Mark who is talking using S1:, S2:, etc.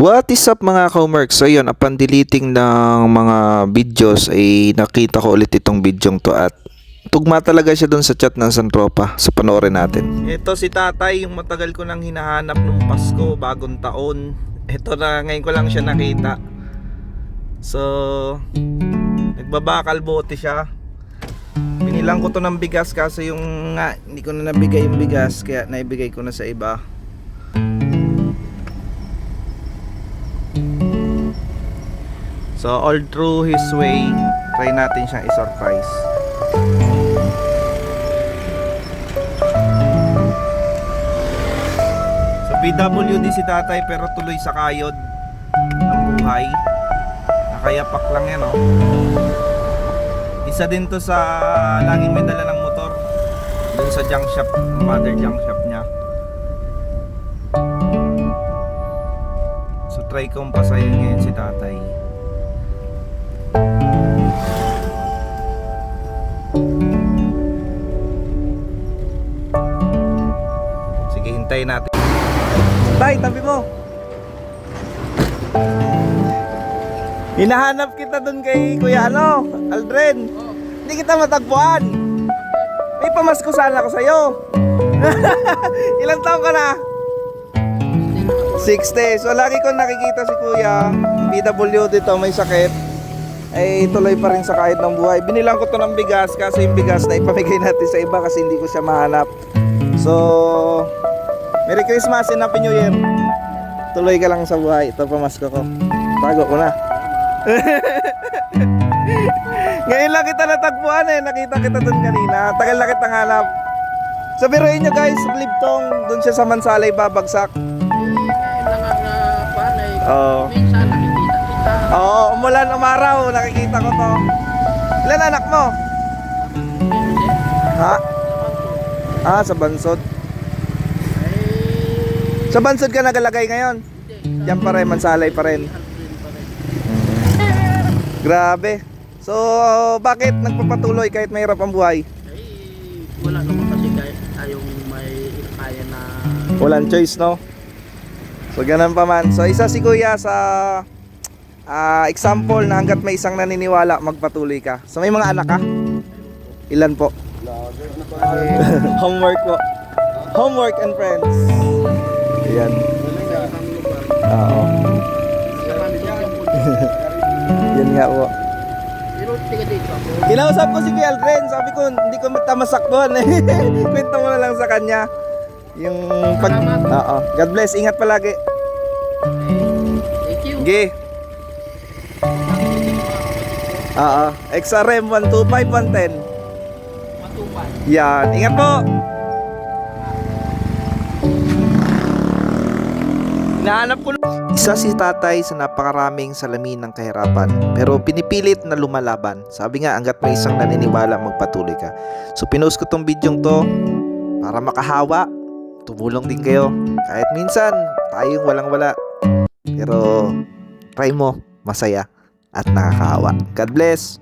S1: What is up mga Comerks? So yun, upon deleting ng mga videos ay nakita ko ulit itong bidyong to at tugma talaga siya dun sa chat ng Santropa. So panoorin natin. Ito si tatay, yung matagal ko nang hinahanap nung Pasko, bagong taon. Ito na, ngayon ko lang siya nakita. So, nagbabakal bote siya. Binilang ko to ng bigas kasi yung nga, hindi ko na nabigay yung bigas kaya naibigay ko na sa iba. So all through his way, try natin siyang i-surprise. So PWD si tatay pero tuloy sa kayod ng buhay. Nakayapak lang yan oh. Isa din to sa laging may dala ng motor. Dun sa junk shop, mother junk shop niya. So try kong pasayin ngayon si tatay. Sige, hintayin natin. Tay, tabi mo. Hinahanap kita dun kay Kuya ano, Aldren. Hindi kita matagpuan. May pamasko sana ako sa'yo. Ilang taon ka na? 60. So lagi ko nakikita si Kuya, PW dito may sakit. Ay tuloy pa rin sa kahit ng buhay. Binilang ko to ng bigas kasi yung bigas na ipamigay natin sa iba kasi hindi ko siya mahanap. So, Merry Christmas and Happy New Year. Tuloy ka lang sa buhay. Ito pamasko ko. Tago ko na. Ngayon lang kita natagpuan eh. Nakita kita dun kanina. Tagal na kitang hanap. So biruin nyo guys, Libtong, dun siya sa Mansalay babagsak.
S2: nangangapan ay
S1: Oo.
S2: minsan nakikita kita.
S1: Oo, umulan, umaraw, nakikita ko to. Ilan anak mo? Ha? Ah, sa Bansod. Sa Bansod ka nagalagay ngayon? Diyan pa rin, Mansalay pa rin.
S2: Rin.
S1: Grabe. So, bakit nagpapatuloy kahit mahirap ang buhay?
S2: Ay, wala naman kasi kahit tayong may kaya na
S1: Walang choice, no? So, ganun pa man. So, isa si Kuya sa ah, example na hanggat may isang naniniwala, magpatuloy ka. So, may mga anak ka? Ilan po? Homework po. Homework and friends. Ayan. Oo. Yan nga po. Kinausap ko si Kuya Aldren. Sabi ko, hindi ko matamasaktuhan eh. Kwento mo na lang sa kanya. Yung pag... Oo. God bless. Ingat palagi.
S2: Thank you.
S1: Ge. Oo. XRM 125 110.
S2: Matupad.
S1: Yan. Ingat po. Nahanap ko Isa si tatay sa napakaraming salamin ng kahirapan pero pinipilit na lumalaban. Sabi nga hanggat may isang naniniwala magpatuloy ka. So pinost ko tong bidyong to para makahawa. Tumulong din kayo. Kahit minsan tayong walang wala. Pero try mo, masaya at nakakahawa. God bless.